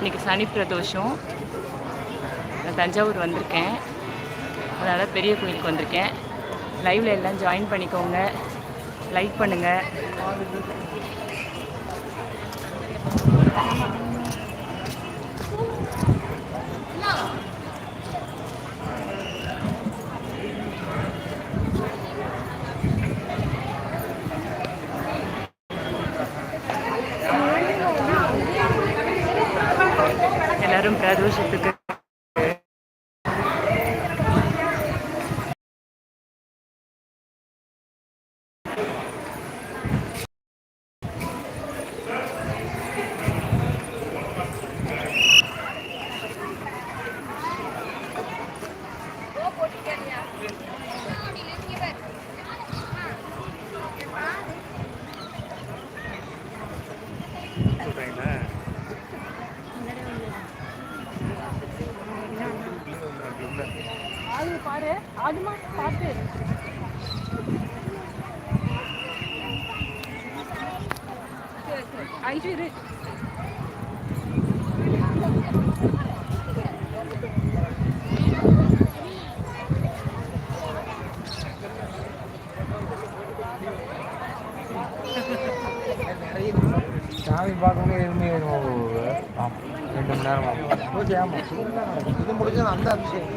இன்னைக்கு சனி பிரதோஷம். நான் தஞ்சாவூர் வந்திருக்கேன். அதனால் பெரிய கோயிலுக்கு வந்திருக்கேன். லைவில் எல்லாம் ஜாயின் பண்ணிக்கோங்க. லைக் பண்ணுங்கள் quero, quero, já tô... அதுமா பார்த்து இரு. சாமி பார்க்கணும் எதுவுமே ஆமாம் ரெண்டு மணி நேரம் ஆகும். ஆமாம் இது முடிஞ்சது அந்த அபிஷேகம்.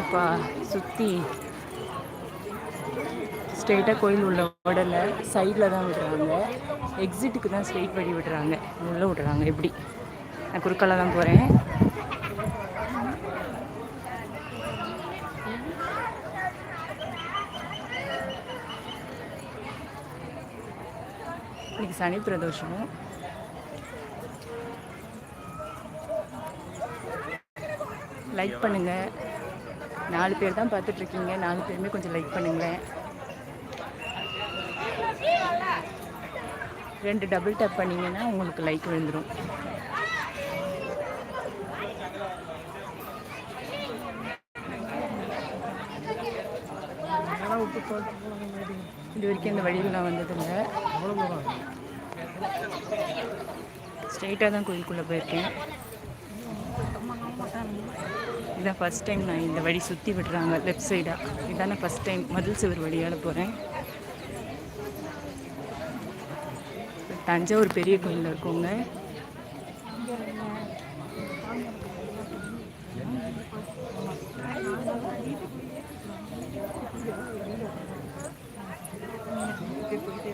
இப்போ சுற்றி ஸ்ட்ரெயிட்டாக கோயில் உள்ள விடலை சைடில் தான் விடுறாங்க. எக்ஸிட்டுக்கு தான் ஸ்ட்ரெயிட் வழி விடுறாங்க. உள்ளே விடுறாங்க எப்படி? நான் குறுக்கால தான் போகிறேன் இன்னைக்கு சனி பிரதோஷம். லைக் பண்ணுங்கள் நாலு பேர் தான் பார்த்துட்டு இருக்கீங்க நாலு பேருமே கொஞ்சம் லைக் பண்ணுங்களேன். ரெண்டு டபுள் டேப் பண்ணீங்கன்னா உங்களுக்கு லைக் விழுந்துடும் இது வரைக்கும் இந்த வழியில் நான் வந்ததில்லை ஸ்ட்ரைட்டாக தான் கோயிலுக்குள்ளே போயிருக்கேன். இதுதான் ஃபஸ்ட் டைம் நான் இந்த வழி சுற்றி விடுறாங்க லெஃப்ட் சைடாக இதான ஃபஸ்ட் டைம் மதில் சுவர் வழியால் போகிறேன் தஞ்சாவூர் பெரிய கோயிலில் இருக்கோங்க. போயிட்டே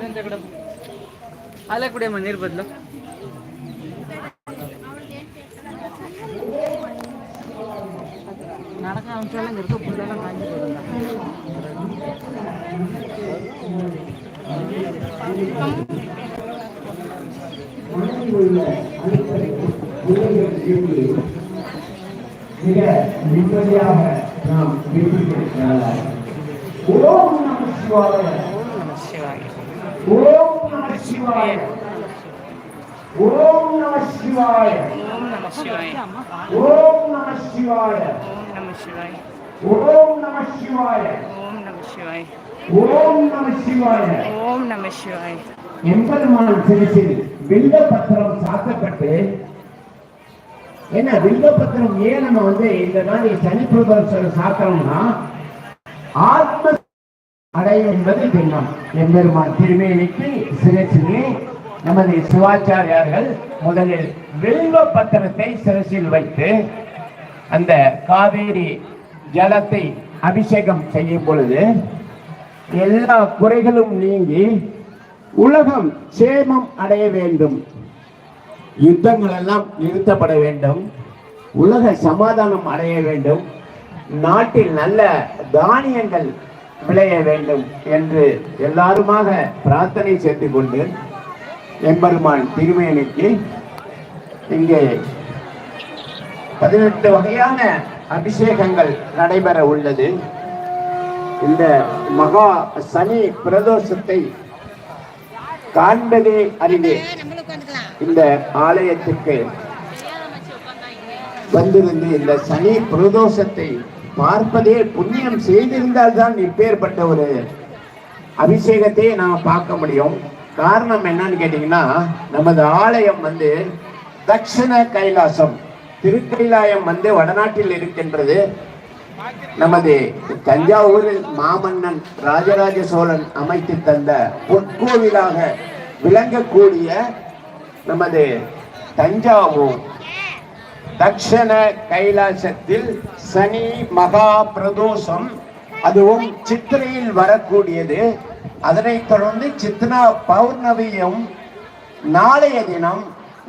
त्यांच्याकडं आल्या कुठे मंदिर बदल நடக்க ஆரம்பிச்சாலும் இங்கே இருக்க புல்லெல்லாம் காஞ்சி மிக நிம்மதியாக நாம் ஓம் நம ஓம் நம சிவாய ஓம் நம சிவாய ஓம் நம சிவாய ஓம் நம சிவாய ஓம் நம சிவாய ஓம் நம சிவாய ஓம் நம சிவாய் ஓம் நம சிவாய ஓம் நம சிவாய் எம்பெருமான் சிறுசில் சாத்தப்பட்டு என்ன வில்வபத்திரம் ஏன் நம்ம வந்து இந்த மாதிரி சனி பிரதோஷம் சாத்தணும்னா ஆத்ம அடைய என்பது திண்ணம் எம்பெருமான் திருமேனிக்கு சிரசிலே நமது சிவாச்சாரியார்கள் முதலில் வில்வ பத்திரத்தை சிறசில் வைத்து அந்த காவேரி ஜலத்தை அபிஷேகம் செய்யும் பொழுது எல்லா குறைகளும் நீங்கி உலகம் சேமம் அடைய வேண்டும். யுத்தங்கள் எல்லாம் நிறுத்தப்பட வேண்டும். உலக சமாதானம் அடைய வேண்டும். நாட்டில் நல்ல தானியங்கள் விளைய வேண்டும் என்று எல்லாருமாக பிரார்த்தனை செய்து கொண்டு எம்பெருமான் திருமேனிக்கு இங்கே பதினெட்டு வகையான அபிஷேகங்கள் நடைபெற உள்ளது. இந்த மகா சனி பிரதோஷத்தை காண்பதே அறிவே இந்த ஆலயத்துக்கு வந்திருந்து இந்த சனி பிரதோஷத்தை பார்ப்பதே புண்ணியம் செய்திருந்தால் தான் இப்பேற்பட்ட ஒரு அபிஷேகத்தையே நாம் பார்க்க முடியும். காரணம் என்னன்னு கேட்டீங்கன்னா நமது ஆலயம் வந்து தட்சிண கைலாசம். திருக்கைலாயம் வந்து வடநாட்டில் இருக்கின்றது. நமது தஞ்சாவூரில் மாமன்னன் ராஜராஜ சோழன் அமைத்து தந்த பொற்கோவிலாக விளங்கக்கூடிய நமது தஞ்சாவூர் தக்ஷண கைலாசத்தில் சனி மகா பிரதோஷம் அதுவும் சித்திரையில் வரக்கூடியது. அதனைத் தொடர்ந்து சித்ரா பௌர்ணமியும் நாளைய தினம்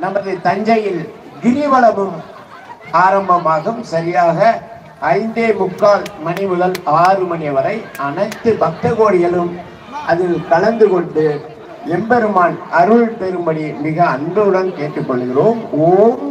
நமது தஞ்சையில் கிரிவலமும் ஆரம்பமாகும். சரியாக ஐந்தே முக்கால் மணி முதல் ஆறு மணி வரை அனைத்து பக்த கோடிகளும் அதில் கலந்து கொண்டு எம்பெருமான் அருள் பெறும்படி மிக அன்புடன் கேட்டுக்கொள்கிறோம். ஓம்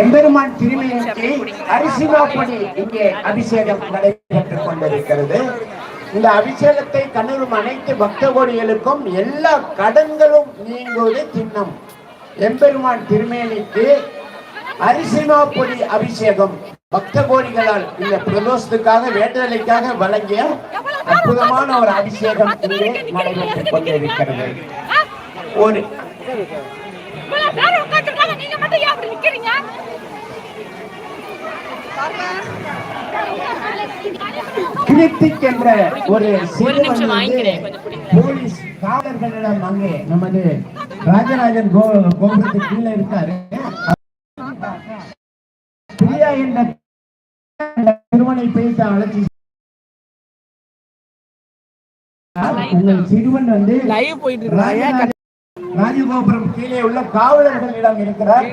எம்பெருமான் திருமையிற்கு அரிசிமாப்படி இங்கே அபிஷேகம் நடைபெற்றுக் கொண்டிருக்கிறது. இந்த அபிஷேகத்தை கண்ணுறும் அனைத்து பக்த கோடிகளுக்கும் எல்லா கடன்களும் நீங்குவது திண்ணம். எம்பெருமான் திருமேனிக்கு அரிசிமாப்பொடி அபிஷேகம் பக்த கோடிகளால் இந்த பிரதோஷத்துக்காக வேண்டுதலைக்காக வழங்கிய அற்புதமான ஒரு அபிஷேகம் இங்கே நடைபெற்றுக் கொண்டிருக்கிறது. ஒரு பேர் உட்கார்ந்திருக்காங்க, நீங்க மட்டும் ஏன் அப்படி நிக்கிறீங்க? கிருத்திக் என்ற ஒரு. போலீஸ் காவலர்களிடம் அங்கே நமது ராஜராஜன் கோபுரத்துக்கு கீழே இருக்காரு பிரியா என்ற சிறுவனை பேச அழைச்சி உங்கள் சிறுவன் வந்து லைவ் போயிட்டு ராஜராஜ- ராஜகோபுரம் கீழே உள்ள காவலர்களிடம் இருக்கிறார்.